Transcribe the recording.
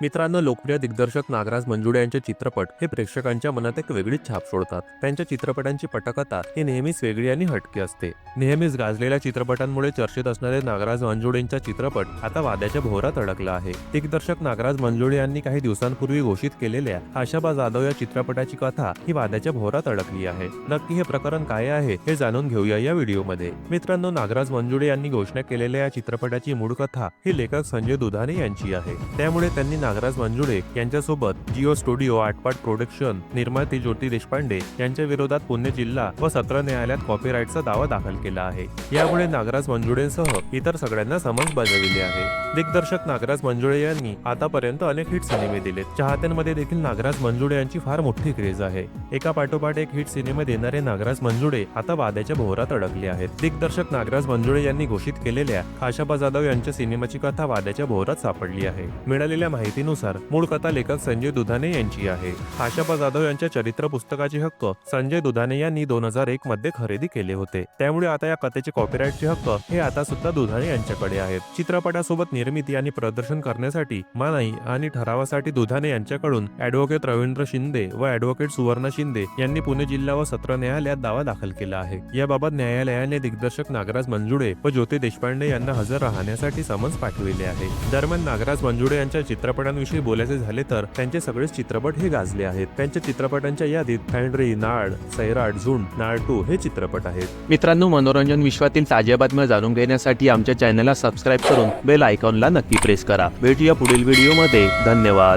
मित्रांनो लोकप्रिय दिग्दर्शक नागराज मंजुळे यांचे चित्रपट हे प्रेक्षकांच्या मनात एक वेगळीच छाप सोडतात. त्यांच्या चित्रपटांची पटकथा ही नेहमीच वेगळी आणि हटकी असते. नेहमीच गाजलेल्या चित्रपटांमुळे चर्चेत असणारे नागराज मंजुळेंचा चित्रपट आता वाद्याच्या भोवरात अडकला आहे. दिग्दर्शक नागराज मंजुळे यांनी काही दिवसांपूर्वी घोषित केलेल्या आशाबा जाधव या चित्रपटाची कथा ही वाद्याच्या भोवरात अडकली आहे. नक्की हे प्रकरण काय आहे हे जाणून घेऊया या व्हिडिओमध्ये. मित्रांनो नागराज मंजुळे यांनी घोषणा केलेल्या या चित्रपटाची मूळ कथा ही लेखक संजय दुधाने यांची आहे. त्यामुळे त्यांनी नागराज मंजुळे यांच्यासोबत जिओ स्टुडिओ आटपाट प्रोडक्शन निर्माते ज्योती देशपांडे यांच्या विरोधात पुणे जिल्हा व सत्र न्यायालयात कॉपीराईटचा दावा दाखल केला आहे. यामुळे नागराज मंजुळेंसह इतर सगळ्यांना समन्स बजाविले आहे. दिग्दर्शक नागराज मंजुळे यांनी आतापर्यंत अनेक हिट सिनेमे दिलेत. चाहत्यांमध्ये देखील नागराज मंजुळे यांची फार मोठी क्रेज आहे. एका पाठोपाठ एक हिट सिनेमे देणारे नागराज मंजुळे आता वाद्याच्या भोवरात अडकले आहेत. दिग्दर्शक नागराज मंजुळे यांनी घोषित केलेल्या खाशाबा जाधव यांच्या सिनेमाची कथा वाद्याच्या भोवरात सापडली आहे. मिळालेल्या माहिती माहितीनुसार मूळ कथा लेखक संजय दुधाने यांची आहे. आशापा जाधव यांच्या चरित्र पुस्तकाचे हक्क संजय दुधाने यांनी दोन हजार एक मध्ये खरेदी केले होते. त्यामुळे आता या कथेचे कॉपीराईटचे हक्क हे आता सुद्धा दुधाने यांच्याकडे आहेत. चित्रपटासोबत निर्मिती आणि प्रदर्शन करण्यासाठी मनाई आणि ठरावासाठी दुधाने यांच्याकडून ऍडव्होकेट रवींद्र शिंदे व ऍडव्होकेट सुवर्ण शिंदे यांनी पुणे जिल्हा व सत्र न्यायालयात दावा दाखल केला आहे. याबाबत न्यायालयाने दिग्दर्शक नागराज मंजुळे व ज्योती देशपांडे यांना हजर राहण्यासाठी समन्स पाठविले आहे. दरम्यान नागराज मंजुळे यांच्या चित्रपट चित्रपटांविषयी बोलायचे झाले तर त्यांचे सगळेच चित्रपट हे गाजले आहेत. त्यांच्या चित्रपटांच्या यादीत फँड्री नाळ सैराट झुंड नाळ टू हे चित्रपट आहेत. मित्रांनो मनोरंजन विश्वातील ताज्या बातम्या जाणून घेण्यासाठी आमच्या चॅनलला सबस्क्राईब करून बेल आयकॉनला नक्की प्रेस करा. भेटूया पुढील व्हिडिओमध्ये. धन्यवाद.